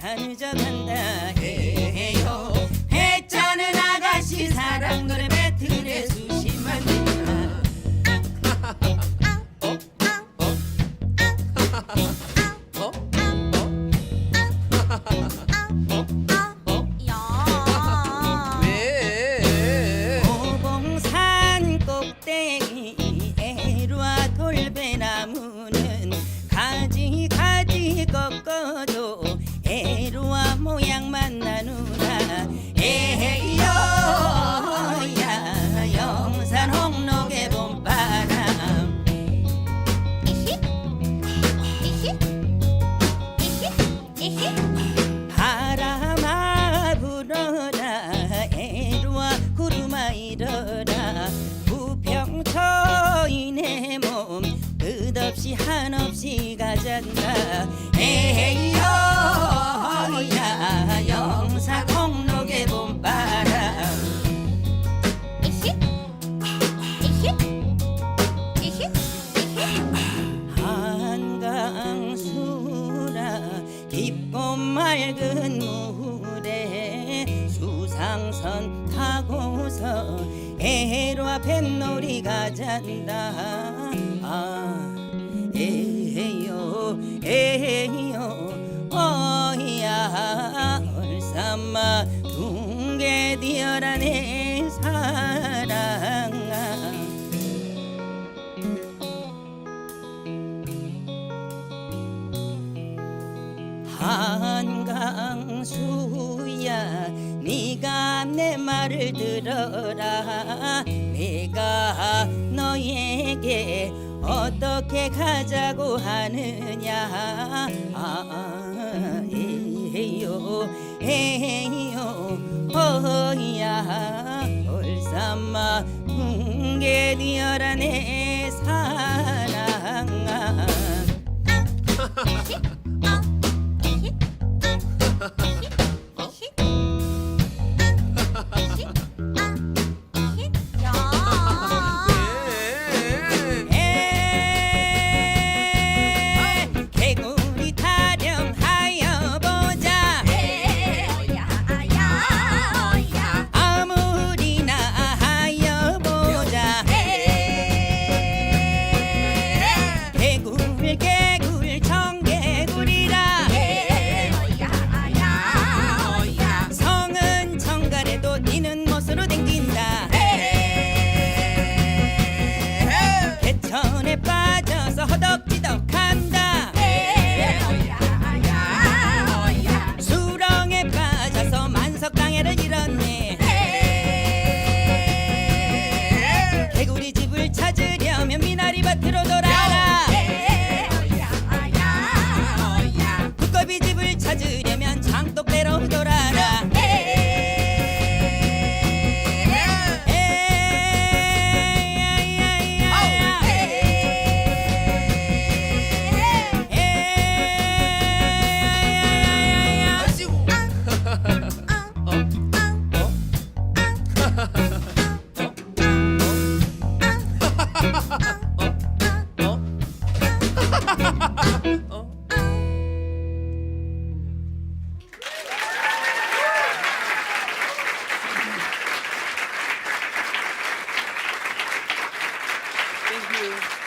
한잔한다. 한강 수락 기쁨 맑은 무대에 수상선 타고서 애로 앞에 놀이가 잔다. 아, 에 예수야 네가 내 말을 들어라. 내가 너에게 어떻게 가자고 하느냐? 아, 에요 에요 허야. 얼삼마 붕괴 되어라 내 acıcı you.